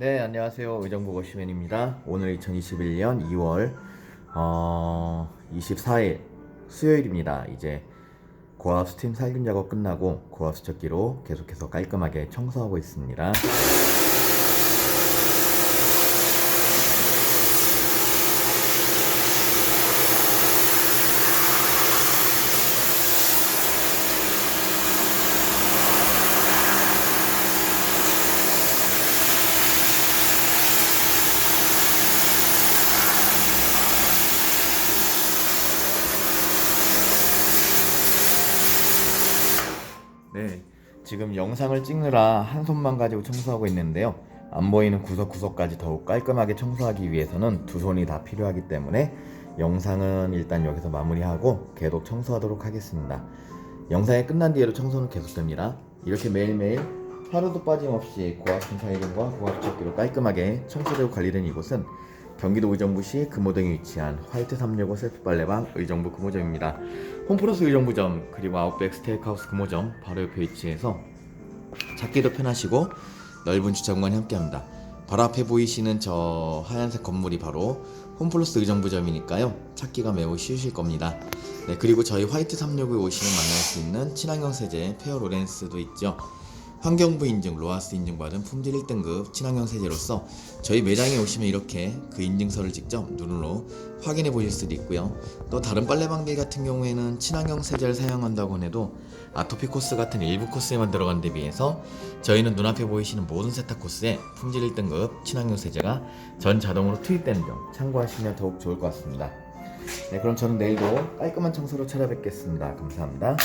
네, 안녕하세요. 의정부 거시맨입니다. 오늘 2021년 2월 어, 24일 수요일입니다. 이제 고압 스팀 살균 작업 끝나고 고압 수척기로 계속해서 깔끔하게 청소하고 있습니다. 네, 지금 영상을 찍느라 한 손만 가지고 청소하고 있는데요. 안 보이는 구석구석까지 더욱 깔끔하게 청소하기 위해서는 두 손이 다 필요하기 때문에 영상은 일단 여기서 마무리하고 계속 청소하도록 하겠습니다. 영상이 끝난 뒤에도 청소는 계속됩니다. 이렇게 매일매일 하루도 빠짐없이 고압 분사이름과 고압 척기로 깔끔하게 청소되고 관리된 이곳은 경기도 의정부시 금호동에 위치한 화이트 365 셀프 빨래방 의정부 금호점입니다. 홈플러스 의정부점 그리고 아웃백 스테이크하우스 금호점 바로 옆에 위치해서 찾기도 편하시고 넓은 주차 공간이 함께합니다. 바로 앞에 보이시는 저 하얀색 건물이 바로 홈플러스 의정부점이니까요. 찾기가 매우 쉬우실 겁니다. 네, 그리고 저희 화이트 365에 오시면 만날 수 있는 친환경 세제 페어 로렌스도 있죠. 환경부 인증, 로아스 인증받은 품질 1등급 친환경 세제로서 저희 매장에 오시면 이렇게 그 인증서를 직접 눈으로 확인해 보실 수도 있고요. 또 다른 빨래방들 같은 경우에는 친환경 세제를 사용한다고 해도 아토피 코스 같은 일부 코스에만 들어간 데 비해서 저희는 눈앞에 보이시는 모든 세탁 코스에 품질 1등급 친환경 세제가 전 자동으로 투입되는 점 참고하시면 더욱 좋을 것 같습니다. 네, 그럼 저는 내일도 깔끔한 청소로 찾아뵙겠습니다. 감사합니다.